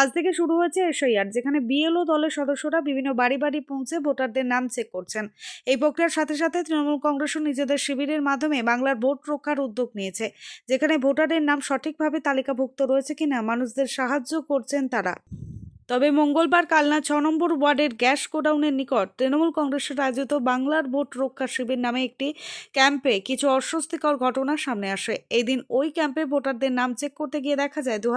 আজ থেকে শুরু হয়েছে এসআইআর, যেখানে বিএলও দলের সদস্যরা বিভিন্ন বাড়ি বাড়ি পৌঁছে ভোটারদের নাম চেক করছেন। এই প্রক্রিয়ার সাথে সাথে তৃণমূল কংগ্রেসও নিজেদের শিবিরের মাধ্যমে বাংলার ভোট রক্ষার উদ্যোগ নিয়েছে, যেখানে ভোটারের নাম সঠিকভাবে তালিকাভুক্ত রয়েছে কিনা, মানুষদের সাহায্য করছেন তারা। তবে মঙ্গলবার কালনা ছ নম্বর ওয়ার্ডের গ্যাস গোডাউনের নিকট তৃণমূল কংগ্রেসের আয়োজিত বাংলার ভোট রক্ষা শিবির নামে একটি ক্যাম্পে কিছু অস্বস্তিকর ঘটনা সামনে আসে। এই দিন ওই ক্যাম্পে ভোটারদের নাম চেক করতে গিয়ে দেখা যায় দু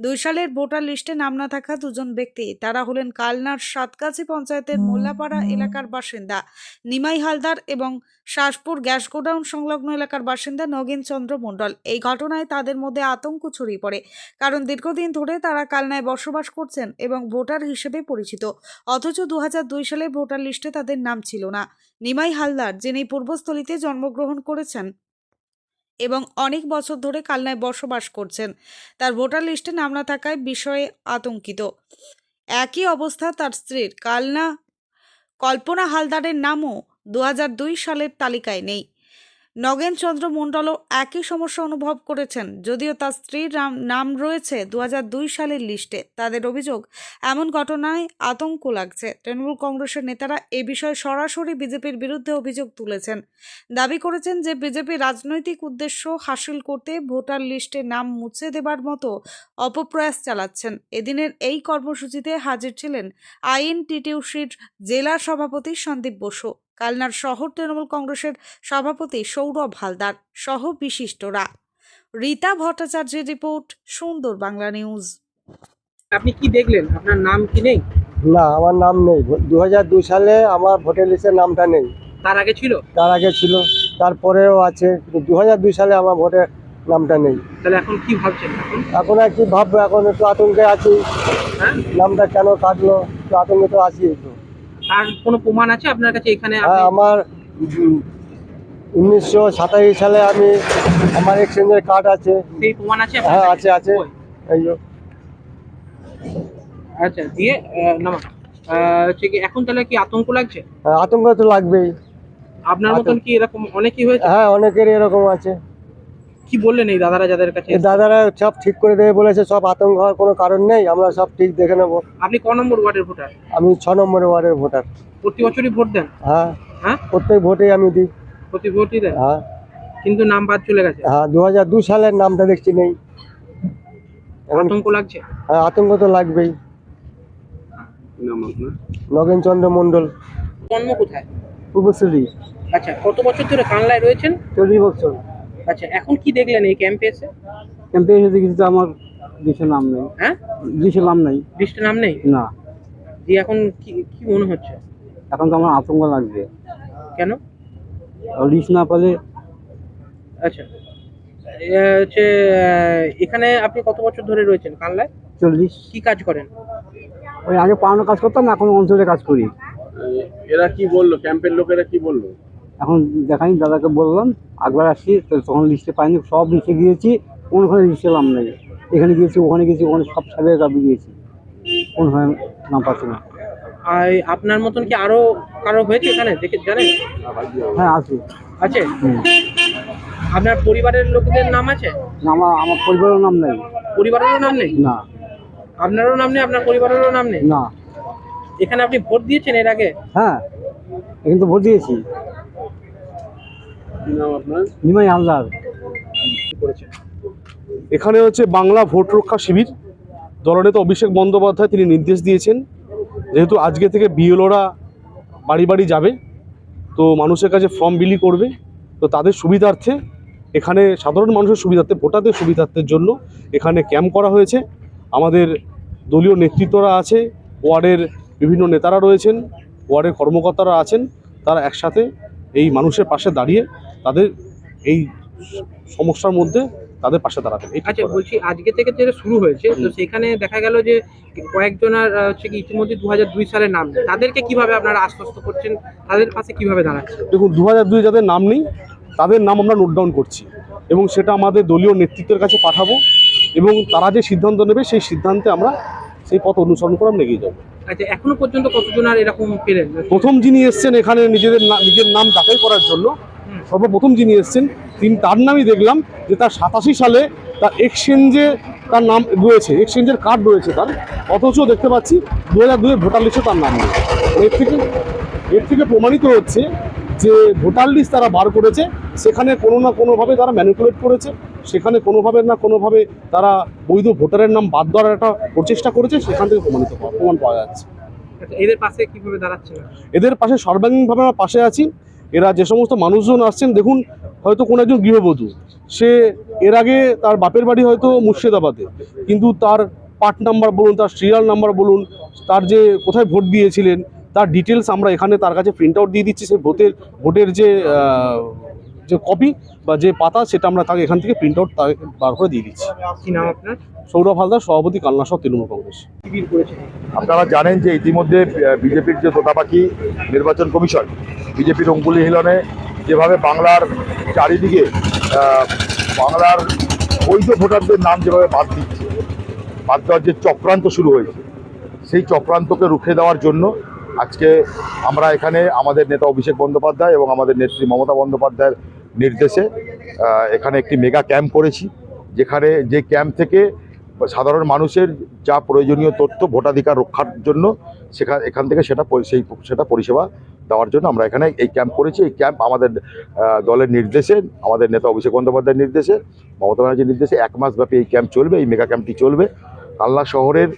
দুই সালের ভোটার লিস্টে নাম না থাকা দুজন ব্যক্তি। তারা হলেন কালনার সাতগাছি পঞ্চায়েতের মোল্লাপাড়া এলাকার বাসিন্দা নিমাই হালদার এবং শাসপুর গ্যাস গোডাউন সংলগ্ন এলাকার বাসিন্দা নগেন চন্দ্র মণ্ডল। এই ঘটনায় তাদের মধ্যে আতঙ্ক ছড়িয়ে পড়ে। কারণ দীর্ঘদিন ধরে তারা কালনায় বসবাস করছেন। এবং ভোটার হিসেবে পরিচিত। অথচ দু সালে ভোটার লিস্টে তাদের নাম ছিল না। নিমাই হালদার, যিনি পূর্বস্থলীতে জন্মগ্রহণ করেছেন এবং অনেক বছর ধরে কালনায় বসবাস করছেন, তার ভোটার লিস্টে নাম না থাকায় বিষয়ে আতঙ্কিত। একই অবস্থা তার স্ত্রীর। কালনা, কল্পনা হালদারের নামও দু হাজার দুই সালের তালিকায় নেই। নগেন চন্দ্র মণ্ডলও একই সমস্যা অনুভব করেছেন, যদিও তার স্ত্রীর নাম- নাম রয়েছে দু হাজার দুই সালের লিস্টে। তাদের অভিযোগ, এমন ঘটনায় আতঙ্ক লাগছে। তৃণমূল কংগ্রেসের নেতারা এ বিষয়ে সরাসরি বিজেপির বিরুদ্ধে অভিযোগ তুলেছেন। দাবি করেছেন যে বিজেপি রাজনৈতিক উদ্দেশ্য হাসিল করতে ভোটার লিস্টে নাম মুছে দেবার মতো অপপ্রয়াস চালাচ্ছেন। এদিনের এই কর্মসূচিতে হাজির ছিলেন আইএনটিটিউসির জেলা সভাপতি সন্দীপ বসু। কালনার শহর তৃণমূল কংগ্রেসের সভাপতি সৌরভ হালদার সহ বিশিষ্টরা। রীতা ভট্টাচার্যের রিপোর্ট সুন্দর বাংলা নিউজ। আপনি কি দেখলেন? আপনার নাম কি নেই? না আমার নাম নেই। দু হাজার দুই সালে আমার ভোটার লিস্টের নামটা নেই। তার আগে ছিল? তার আগে ছিল। তারপরেও আছে। কিন্তু দু হাজার দুই সালে আমার ভোটের নামটা নেই। তাহলে এখন কি ভাবছেন এখন? আর কি ভাববো? এখন একটু আতঙ্কে আছি। হ্যাঁ? নামটা কেন কাটলো? একটু আতঙ্কে তো আছি একটু। তার কোনো প্রমাণ আছে আপনার কাছে এখানে হ্যাঁ আমার উনিশশো সাতাশি সালে আমি আমার এক্সচেঞ্জের কার্ড আছে। সেই প্রমাণ আছে হ্যাঁ আছে আছে? এই আচ্ছা দিয়ে নামা। হচ্ছে কি এখন তাহলে কি আতঙ্ক লাগছে? হ্যাঁ, আতঙ্ক তো লাগবেই। আপনার মতন কি এরকম অনেকই হয়েছে? হ্যাঁ অনেকেরই এরকম আছে। কি বললেন এই দাদারা যাদের কাছে? দাদারা সব ঠিক করে দেবে বলেছে সব আতঙ্ক হওয়ার কোনো কারণ নেই আমরা সব ঠিক দেখে নেব। আপনি ক নম্বর ওয়ার্ডের ভোটার? আমি ছ নম্বর ওয়ার্ডের ভোটার। প্রতি বছরই ভোট দেন? হ্যাঁ। হ্যাঁ? প্রত্যেক ভোটেই আমি দিই। প্রতি ভোটই দেন? হ্যাঁ। কিন্তু নাম বাদ চলে গেছে? হ্যাঁ দু হাজার দু সালের নামটা দেখছি নেই। এখন আতঙ্ক লাগছে? হ্যাঁ আতঙ্ক তো লাগবেই। নগেন চন্দ্র মণ্ডল। জন্ম কোথায়? পূর্বশ্রী। আচ্ছা কত বছর ধরে কানলায় রয়েছেন? চল্লিশ বছর। আচ্ছা এখন কি দেখলেন এই ক্যাম্পে এসে? ক্যাম্পে এসে দেখেছি তো আমার দেশের নাম নেই। হ্যাঁ? দেশের নাম নেই। লিস্টে নাম নেই? না। যে এখন কি কি মনে হচ্ছে? এখন তো আমার আতঙ্ক লাগবে কেন? লিস্ট না পেলে আচ্ছা। হচ্ছে এখানে আপনি কত বছর ধরে রয়েছেন কানলায়? চল্লিশ। কি কাজ করেন? ওই আগে পাওয়ানো কাজ করতাম এখন অঞ্চলে কাজ করি। এরা কি বলল? ক্যাম্পের লোকেরা কি বলল? এখন দেখাই দাদাকে বললাম একবার আসছি তো তখন লিস্টে পাইনি সব লিস্টে গিয়েছি কোনখানে লিস্টে নাম নেই এখানে গিয়েছি ওখানে গিয়েছি ওখানে সব সালের কাপে গিয়েছি কোনখানে নাম পাচ্ছি না আর আপনার মতন কি আরও কারও হয়েছে এখানে? দেখে জানেন? হ্যাঁ আছে। আছে। আপনার পরিবারের লোকদের নাম আছে? না, আমার আমার পরিবারের নাম নেই। পরিবারেরও নাম নেই? না। আপনারও নাম নেই আপনার পরিবারেরও নাম নেই? না। এখানে আপনি ভোট দিয়েছেন এর আগে? হ্যাঁ এখানে তো ভোট দিয়েছি। নাম নিমাই হালদার। এখানে হচ্ছে বাংলা ভোট রক্ষা শিবির। দলনেতা অভিষেক বন্দ্যোপাধ্যায় তিনি নির্দেশ দিয়েছেন যেহেতু আজকে থেকে বিএলওরা বাড়ি বাড়ি যাবে তো মানুষের কাছে ফর্ম বিলি করবে তো তাদের সুবিধার্থে এখানে সাধারণ মানুষের সুবিধার্থে ভোটারদের সুবিধার্থের জন্য এখানে ক্যাম্প করা হয়েছে। আমাদের দলীয় নেতৃত্বরা আছে ওয়ার্ডের বিভিন্ন নেতারা রয়েছেন ওয়ার্ডের কর্মকর্তারা আছেন তারা একসাথে এই মানুষের পাশে দাঁড়িয়ে তাদের এই সমস্যার মধ্যে তাদের পাশে দাঁড়াবেন আচ্ছা বলছি আজকে থেকে যেটা শুরু হয়েছে তো সেখানে দেখা গেল যে কয়েকজনের হচ্ছে কি ইতিমধ্যে দু হাজার দুই সালের নাম তাদেরকে কীভাবে আপনারা আশ্বস্ত করছেন? তাদের পাশে কীভাবে দাঁড়াচ্ছেন? দেখুন দু হাজার দুই যাদের নাম নেই তাদের নাম আমরা নোট ডাউন করছি এবং সেটা আমাদের দলীয় নেতৃত্বের কাছে পাঠাবো এবং তারা যে সিদ্ধান্ত নেবে সেই সিদ্ধান্তে আমরা সেই পথ অনুসরণ করে আমরা এগিয়ে যাব। আচ্ছা এখনও পর্যন্ত কতজন আর এরকম পেলেন? প্রথম যিনি এসছেন এখানে নিজেদের নিজের নাম যাচাই করার জন্য। সর্বপ্রথম যিনি এসছেন তিনি তার নামই দেখলাম যে তার সাতাশি সালে তার এক্সচেঞ্জে তার নাম রয়েছে এক্সচেঞ্জের কার্ড রয়েছে তার। অথচ দেখতে পাচ্ছি দু হাজার দুয়ে ভোটার লিস্টে তার নাম নেই এর থেকে এর থেকে প্রমাণিত হচ্ছে যে ভোটার লিস্ট তারা বার করেছে সেখানে কোনো না কোনোভাবে তারা ম্যানিপুলেট করেছে সেখানে কোনোভাবে না কোনোভাবে তারা বৈধ ভোটারের নাম বাদ দেওয়ার একটা প্রচেষ্টা করেছে সেখান থেকে প্রমাণিত প্রমাণ পাওয়া যাচ্ছে। আচ্ছা, এদের পাশে কীভাবে দাঁড়াচ্ছেন এদের পাশে সর্বাঙ্গীনভাবে আমরা পাশে আছি। এরা যে সমস্ত মানুষজন আসছেন, দেখুন, হয়তো কোনো একজন গৃহবধূ, সে এর আগে তার বাপের বাড়ি হয়তো মুর্শিদাবাদে, কিন্তু তার পার্ট নাম্বার বলুন, তার সিরিয়াল নাম্বার বলুন, তার যে কোথায় ভোট দিয়েছিলেন, তার ডিটেলস আমরা এখানে তার কাছে প্রিন্ট আউট দিয়ে দিচ্ছি, সেই ভোটের ভোটের যে যে কপি বা যে পাতা সেটা আমরা তাকে এখান থেকে প্রিন্ট আউট তাকে বার করে দিয়ে দিচ্ছি। কি নাম আপনার? সৌরভ হালদার সভাপতি কালনাসহ তৃণমূল কংগ্রেস। আপনারা জানেন যে ইতিমধ্যে বিজেপির যে তোতাপাকি নির্বাচন কমিশন বিজেপির অঙ্গুলি হিলনে যেভাবে বাংলার চারিদিকে বাংলার বৈধ ভোটারদের নাম যেভাবে বাদ দিচ্ছে বাদ দেওয়ার যে চক্রান্ত শুরু হয়েছে সেই চক্রান্তকে রুখে দেওয়ার জন্য আজকে আমরা এখানে আমাদের নেতা অভিষেক বন্দ্যোপাধ্যায় এবং আমাদের নেত্রী মমতা বন্দ্যোপাধ্যায়ের নির্দেশে এখানে একটি মেগা ক্যাম্প করেছি, যেখানে যে ক্যাম্প থেকে সাধারণ মানুষের যা প্রয়োজনীয় তথ্য, ভোটাধিকার রক্ষার জন্য সেখানে এখান থেকে সেটা সেই সেটা পরিষেবা দেওয়ার জন্য আমরা এখানে এই ক্যাম্প করেছি। এই ক্যাম্প আমাদের দলের নির্দেশে, আমাদের নেতা অভিষেক বন্দ্যোপাধ্যায়ের নির্দেশে, মমতা ব্যানার্জির নির্দেশে এক মাস ব্যাপী এই ক্যাম্প চলবে, এই মেগা ক্যাম্পটি চলবে। কালনা শহরের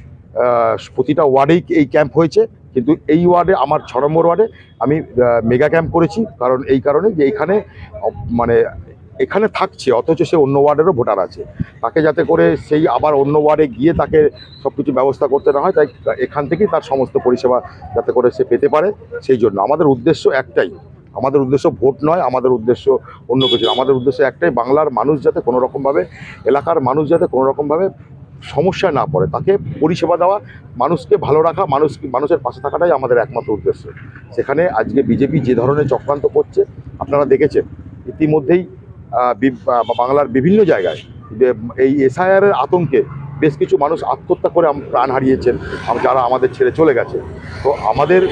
প্রতিটা ওয়ার্ডেই এই ক্যাম্প হয়েছে। কিন্তু এই ওয়ার্ডে, আমার ছ নম্বর ওয়ার্ডে আমি মেগা ক্যাম্প করেছি। কারণ এই কারণে যে এইখানে মানে এখানে থাকছে, অথচ সে অন্য ওয়ার্ডেরও ভোটার আছে। তাকে যাতে করে সেই আবার অন্য ওয়ার্ডে গিয়ে তাকে সব কিছু ব্যবস্থা করতে না হয়, তাই এখান থেকেই তার সমস্ত পরিষেবা যাতে করে সে পেতে পারে সেই জন্য। আমাদের উদ্দেশ্য একটাই। আমাদের উদ্দেশ্য ভোট নয়, আমাদের উদ্দেশ্য অন্য কিছু আমাদের উদ্দেশ্য একটাই, বাংলার মানুষ যাতে কোনো রকমভাবে এলাকার মানুষ যাতে কোনো সমস্যায় না পড়ে, তাকে পরিষেবা দেওয়া, মানুষকে ভালো রাখা, মানুষ, মানুষের পাশে থাকাটাই আমাদের একমাত্র উদ্দেশ্য। সেখানে আজকে বিজেপি যে ধরনের চক্রান্ত করছে, আপনারা দেখেছেন, ইতিমধ্যেই বাংলার বিভিন্ন জায়গায় এই এসআইআর এর আতঙ্কে বেশ কিছু মানুষ আত্মহত্যা করে প্রাণ হারিয়েছেন যারা আমাদের ছেড়ে চলে গেছে। তো আমাদের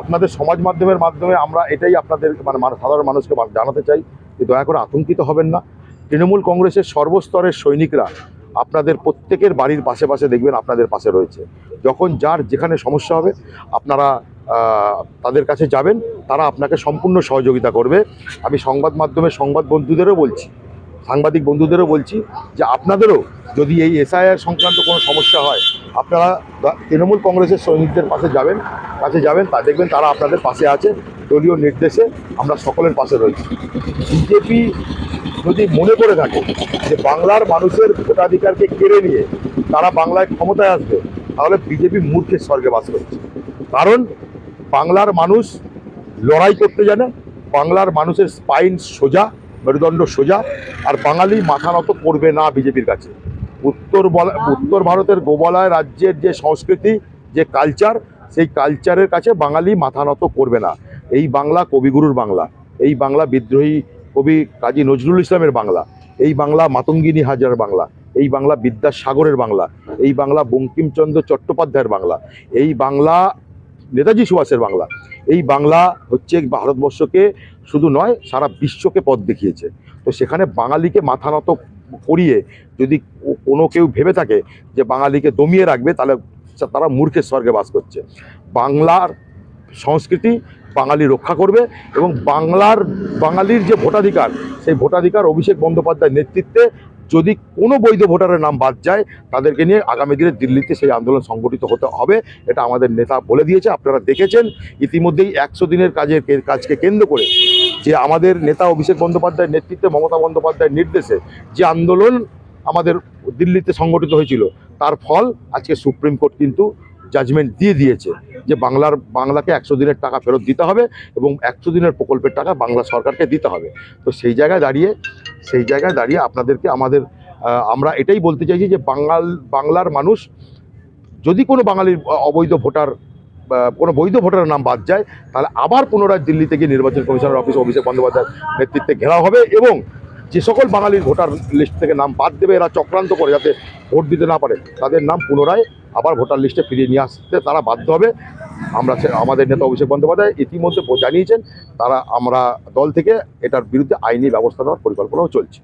আপনাদের সমাজ মাধ্যমের মাধ্যমে আমরা এটাই আপনাদের মানে সাধারণ মানুষকে জানাতে চাই, যে দয়া করে আতঙ্কিত হবেন না। তৃণমূল কংগ্রেসের সর্বস্তরের সৈনিকরা আপনাদের প্রত্যেকের বাড়ির পাশে পাশে দেখবেন আপনাদের পাশে রয়েছে। যখন যার যেখানে সমস্যা হবে, আপনারা তাদের কাছে যাবেন, তারা আপনাকে সম্পূর্ণ সহযোগিতা করবে। আমি সংবাদ মাধ্যমে সংবাদ বন্ধুদেরও বলছি, সাংবাদিক বন্ধুদেরও বলছি যে আপনাদেরও যদি এই এসআইআর সংক্রান্ত কোনো সমস্যা হয়, আপনারা তৃণমূল কংগ্রেসের সৈনিকদের পাশে যাবেন, কাছে যাবেন, তা দেখবেন তারা আপনাদের পাশে আছে। দলীয় নির্দেশে আমরা সকলের পাশে রয়েছি। বিজেপি যদি মনে করে থাকে যে বাংলার মানুষের ভোটাধিকারকে কেড়ে নিয়ে তারা বাংলায় ক্ষমতায় আসবে, তাহলে বিজেপি মূর্খের স্বর্গে বাস করছে। কারণ বাংলার মানুষ লড়াই করতে জানে, বাংলার মানুষের স্পাইন সোজা, মেরুদণ্ড সোজা, আর বাঙালি মাথা নত করবে না বিজেপির কাছে। উত্তর উত্তর ভারতের গোবলায় রাজ্যের যে সংস্কৃতি, যে কালচার সেই কালচারের কাছে বাঙালি মাথা নত করবে না। এই বাংলা কবিগুরুর বাংলা, এই বাংলা বিদ্রোহী কবি কাজী নজরুল ইসলামের বাংলা, এই বাংলা মাতঙ্গিনী হাজার বাংলা, এই বাংলা বিদ্যাসাগরের বাংলা, এই বাংলা বঙ্কিমচন্দ্র চট্টোপাধ্যায়ের বাংলা, এই বাংলা নেতাজি সুভাষের বাংলা, এই বাংলা হচ্ছে ভারতবর্ষকে শুধু নয়, সারা বিশ্বকে পথ দেখিয়েছে। তো সেখানে বাঙালিকে মাথা নত করিয়ে যদি কোনো কেউ ভেবে থাকে যে বাঙালিকে দমিয়ে রাখবে, তাহলে তারা মূর্খের স্বর্গে বাস করছে। বাংলার সংস্কৃতি বাঙালি রক্ষা করবে এবং বাংলার, বাঙালির যে ভোটাধিকার, সেই ভোটাধিকার অভিষেক বন্দ্যোপাধ্যায়ের নেতৃত্বে যদি কোনো বৈধ ভোটারের নাম বাদ যায়, তাদেরকে নিয়ে আগামী দিনে দিল্লিতে সেই আন্দোলন সংগঠিত হতে হবে, এটা আমাদের নেতা বলে দিয়েছে, আপনারা দেখেছেন। ইতিমধ্যেই একশো দিনের কাজের কাজকে কেন্দ্র করে যে আমাদের নেতা অভিষেক বন্দ্যোপাধ্যায়ের নেতৃত্বে, মমতা বন্দ্যোপাধ্যায়ের নির্দেশে যে আন্দোলন আমাদের দিল্লিতে সংগঠিত হয়েছিল, তার ফল আজকে সুপ্রিম কোর্ট কিন্তু জাজমেন্ট দিয়ে দিয়েছে যে বাংলার, বাংলাকে একশো দিনের টাকা ফেরত দিতে হবে এবং একশো দিনের প্রকল্পের টাকা বাংলা সরকারকে দিতে হবে। তো সেই জায়গায় দাঁড়িয়ে, সেই জায়গায় দাঁড়িয়ে আপনাদেরকে আমাদের আমরা এটাই বলতে চাইছি যে বাঙাল, বাংলার মানুষ যদি কোনো বাঙালির অবৈধ ভোটার কোনো বৈধ ভোটারের নাম বাদ যায়, তাহলে আবার পুনরায় দিল্লি থেকে নির্বাচন কমিশনের অফিস অভিষেক বন্দ্যোপাধ্যায়ের নেতৃত্বে ঘেরাও হবে এবং যে সকল বাঙালির ভোটার লিস্ট থেকে নাম বাদ দেবে, এরা চক্রান্ত করে যাতে ভোট দিতে না পারে, তাদের নাম পুনরায় আবার ভোটার লিস্টে ফিরিয়ে নিয়ে আসতে তারা বাধ্য হবে। আমরা আমাদের নেতা অভিষেক বন্দ্যোপাধ্যায় ইতিমধ্যে জানিয়েছেন, তারা, আমরা দল থেকে এটার বিরুদ্ধে আইনি ব্যবস্থা নেওয়ার পরিকল্পনাও চলছে।